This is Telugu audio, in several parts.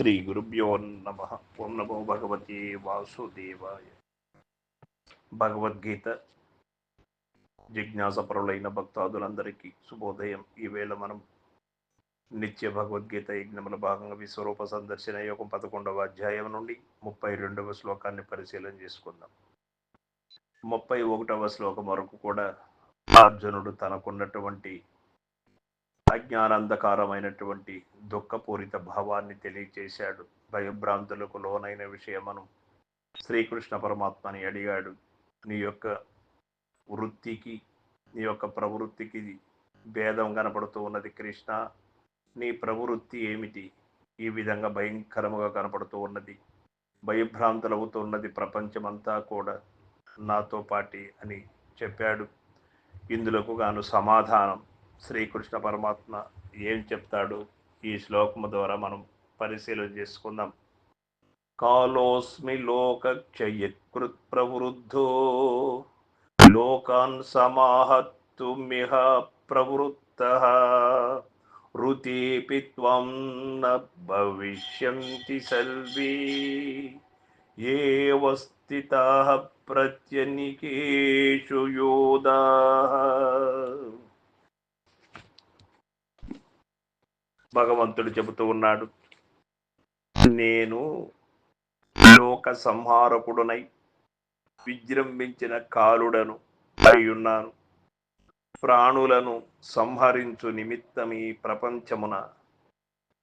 శ్రీ గురుభ్యో నమ. ఓం నమో భగవతి వాసుదేవాయ. భగవద్గీత జిజ్ఞాసపరులైన భక్తాదులందరికీ శుభోదయం. ఈవేళ మనం నిత్య భగవద్గీత యజ్ఞముల భాగంగా విశ్వరూప సందర్శన యోగం పదకొండవ అధ్యాయం నుండి ముప్పై రెండవ శ్లోకాన్ని పరిశీలన చేసుకుందాం. ముప్పై ఒకటవ శ్లోకం వరకు కూడా అర్జునుడు తనకున్నటువంటి అజ్ఞానాంధకారమైనటువంటి దుఃఖపూరిత భావాన్ని తెలియచేశాడు. భయభ్రాంతులకు లోనైన విషయమను శ్రీకృష్ణ పరమాత్మని అడిగాడు. నీ యొక్క వృత్తికి నీ యొక్క ప్రవృత్తికి భేదం కనపడుతూ ఉన్నది కృష్ణ. నీ ప్రవృత్తి ఏమిటి? ఈ విధంగా భయంకరముగా కనపడుతూ ఉన్నది. భయభ్రాంతులవుతూ ఉన్నది ప్రపంచమంతా కూడా నాతో పాటి అని చెప్పాడు. ఇందులకు గాను సమాధానం శ్రీకృష్ణ పరమాత్మ ఏం చెప్తాడు? ఈ శ్లోకము ద్వారా మనం పరిశీలన చేసుకుందాం. కాలోస్మి లోకక్షయత్ ప్రవృద్ధో లోకాన్ సమాహత్తుమిహ ప్రవృత్త రుతీపి త్వం న భవిష్యంతి సల్వి ఏ స్థితాః ప్రత్యనికేషు యోధ. భగవంతుడు చెబుతూ ఉన్నాడు నేను లోక సంహారకుడునై విజృంభించిన కాలుడను అయి ప్రాణులను సంహరించు నిమిత్తం ఈ ప్రపంచమున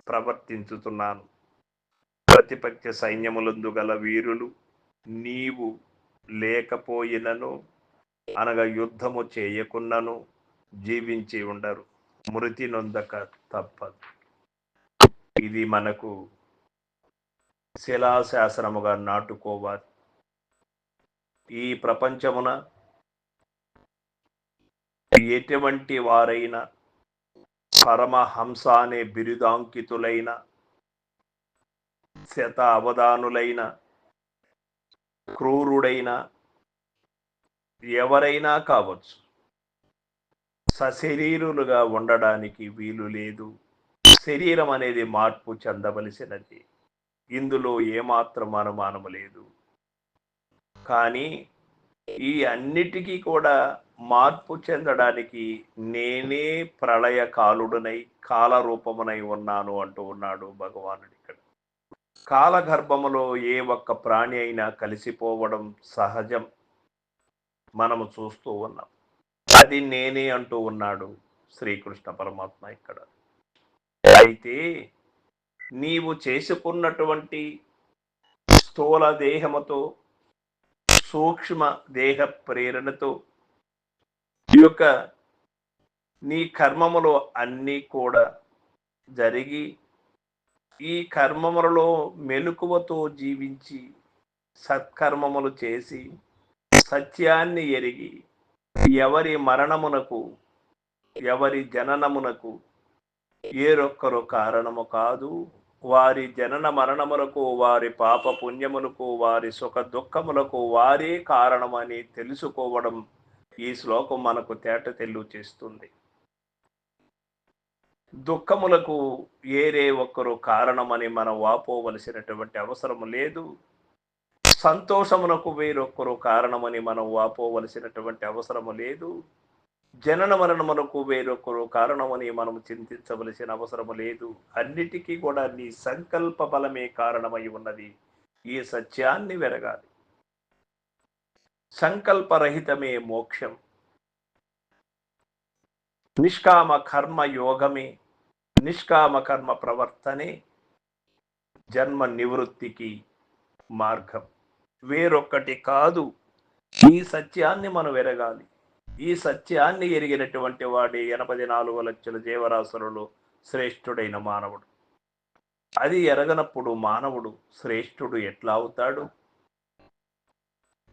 ప్రవర్తించుతున్నాను. ప్రతిపక్ష సైన్యములందు గల వీరులు నీవు లేకపోయినను అనగా యుద్ధము చేయకున్నను జీవించి ఉండరు. మృతి నొందక తప్పదు. ఇది మనకు శిలాశాసనముగా నాటుకోవాలి. ఈ ప్రపంచమున ఎటువంటి వారైనా పరమహంస అనే బిరుదాంకితులైన శత అవధానులైన క్రూరుడైన ఎవరైనా కావచ్చు. సశరీరులుగా ఉండడానికి వీలు లేదు. శరీరం అనేది మార్పు చెందవలసినది. ఇందులో ఏమాత్రం అనుమానం లేదు. కానీ ఈ అన్నిటికీ కూడా మార్పు చెందడానికి నేనే ప్రళయ కాలుడునై కాలరూపమునై ఉన్నాను అంటూ ఉన్నాడు భగవానుడు ఇక్కడ. కాలగర్భములో ఏ ఒక్క ప్రాణి అయినా కలిసిపోవడం సహజం. మనము చూస్తూ ఉన్నాం. అది నేనే అంటూ ఉన్నాడు శ్రీకృష్ణ పరమాత్మ ఇక్కడ. అయితే నీవు చేసుకున్నటువంటి స్థూల దేహముతో సూక్ష్మ దేహ ప్రేరణతో ఈ యొక్క నీ కర్మములో అన్నీ కూడా జరిగి ఈ కర్మములలో మెలకువతో జీవించి సత్కర్మములు చేసి సత్యాన్ని ఎరిగి ఎవరి మరణమునకు ఎవరి జననమునకు ఏరొక్కరు కారణము కాదు. వారి జనన మరణములకు వారి పాప పుణ్యములకు వారి సుఖ దుఃఖములకు వారే కారణమని తెలుసుకోవడం ఈ శ్లోకం మనకు తేట తెల్లు చేస్తుంది. దుఃఖములకు ఏరే ఒక్కరు కారణమని మనం వాపోవలసినటువంటి అవసరం లేదు. సంతోషమునకు వేరొక్కరు కారణమని మనం వాపోవలసినటువంటి అవసరము లేదు. జనన మరణమునకు వేరొకరు కారణమని మనం చింతించవలసిన అవసరము లేదు. అన్నిటికీ కూడా నీ సంకల్ప బలమే కారణమై ఉన్నది. ఈ సత్యాన్ని వెరగాలి. సంకల్పరహితమే మోక్షం. నిష్కామ కర్మ యోగమే. నిష్కామ కర్మ ప్రవర్తనే జన్మ నివృత్తికి మార్గం. వేరొక్కటి కాదు. ఈ సత్యాన్ని మనం వెరగాలి. ఈ సత్యాన్ని ఎరిగినటువంటి వాడి ఎనభై నాలుగు లక్షల జీవరాశులలో శ్రేష్ఠుడైన మానవుడు. అది ఎరగనప్పుడు మానవుడు శ్రేష్ఠుడు ఎట్లా అవుతాడు?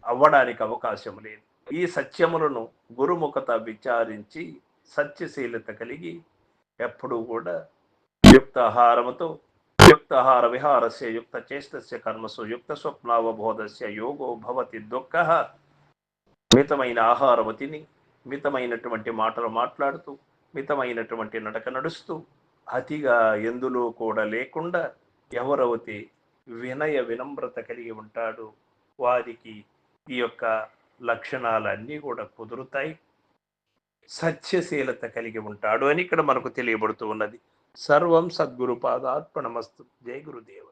అవ్వడానికి అవకాశం లేదు. ఈ సత్యములను గురుముఖత విచారించి సత్యశీలత కలిగి ఎప్పుడూ కూడా యుక్తహారముతో యుక్తహార విహారస్య యుక్త చేష్టస్య కర్మసు యుక్త స్వప్నావబోధస్య యోగో భవతి దుఃఖ మితమైన ఆహారము తిని మితమైనటువంటి మాటలు మాట్లాడుతూ మితమైనటువంటి నడక నడుస్తూ అతిగా ఎందులో కూడా లేకుండా ఎవరైతే వినయ వినమ్రత కలిగి ఉంటాడో. వారికి ఈ యొక్క లక్షణాలన్నీ కూడా కుదురుతాయి. సత్యశీలత కలిగి ఉంటాడు అని ఇక్కడ మనకు తెలియబడుతూ ఉన్నది. సర్వం సద్గురు పాదార్పణమస్తు. జై గురుదేవ.